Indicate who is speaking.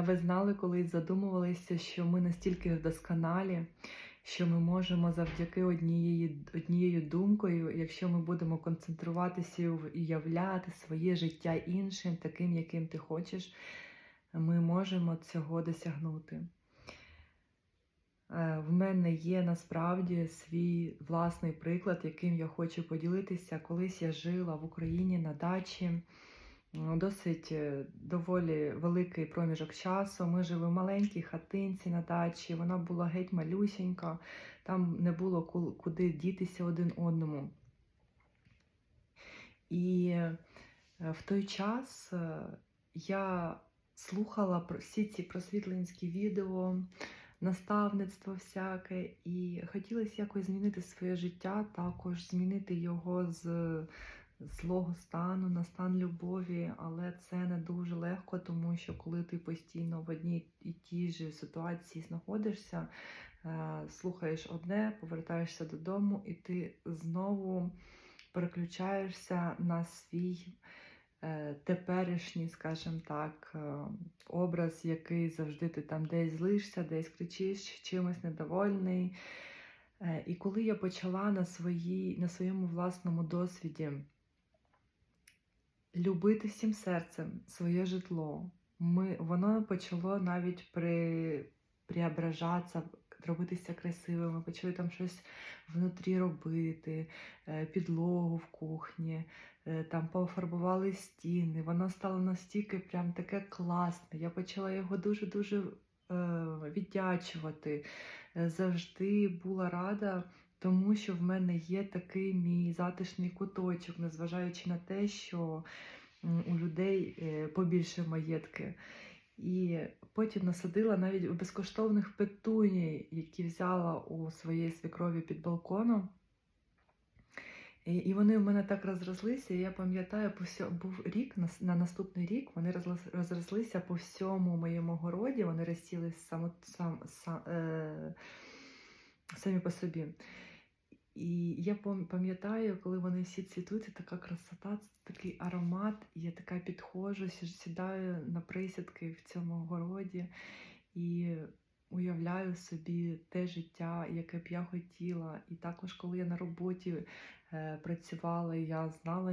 Speaker 1: Ви знали, колись задумувалися, що ми настільки досконалі, що ми можемо завдяки однієї, однією думкою, якщо ми будемо концентруватися і уявляти своє життя іншим, таким, яким ти хочеш, ми можемо цього досягнути. Е, В мене є насправді свій власний приклад, яким я хочу поділитися. Колись я жила в Україні на дачі. М, Досить е, доволі великий проміжок часу. Ми жили в маленькій хатинці на дачі. Вона була геть малюсінька, там не було куди дітися один одному. І е, в той час е, я слухала всі ці просвітленські відео, наставництво всяке, і хотілося якось змінити своє життя, також змінити його з злого стану на стан любові, але це не дуже легко, тому що коли ти постійно в одній і тій же ситуації знаходишся, е, слухаєш одне, повертаєшся додому, і ти знову переключаєшся на свій е, теперішній, скажімо так, е, образ, який завжди ти там десь злишся, десь кричиш, чимось недовольний. І коли я почала на, своїй, на своєму власному досвіді любити всім серцем своє житло, ми, воно почало навіть при, преображатися, робитися красивим. Ми почали там щось внутрі робити, е, підлогу в кухні, е, там пофарбували стіни. Воно стало настільки прям таке класне. Я почала його дуже-дуже е, віддячувати. Завжди була рада. Тому що в мене є такий мій затишний куточок, незважаючи на те, що у людей е, побільше маєтки. І потім насадила навіть у безкоштовних петуній, які взяла у своєї свекрові під балконом. І, вони в мене так розрослися. І я пам'ятаю, був рік на, наступний рік вони розрослися по всьому моєму городі. Вони розсіли само, сам, сам, е, самі по собі. І я пам'ятаю, коли вони всі цвітуть, така красота, такий аромат. Я така підходжу, сідаю на присідки в цьому городі і уявляю собі те життя, яке б я хотіла. І також, коли я на роботі е, працювала, я знала,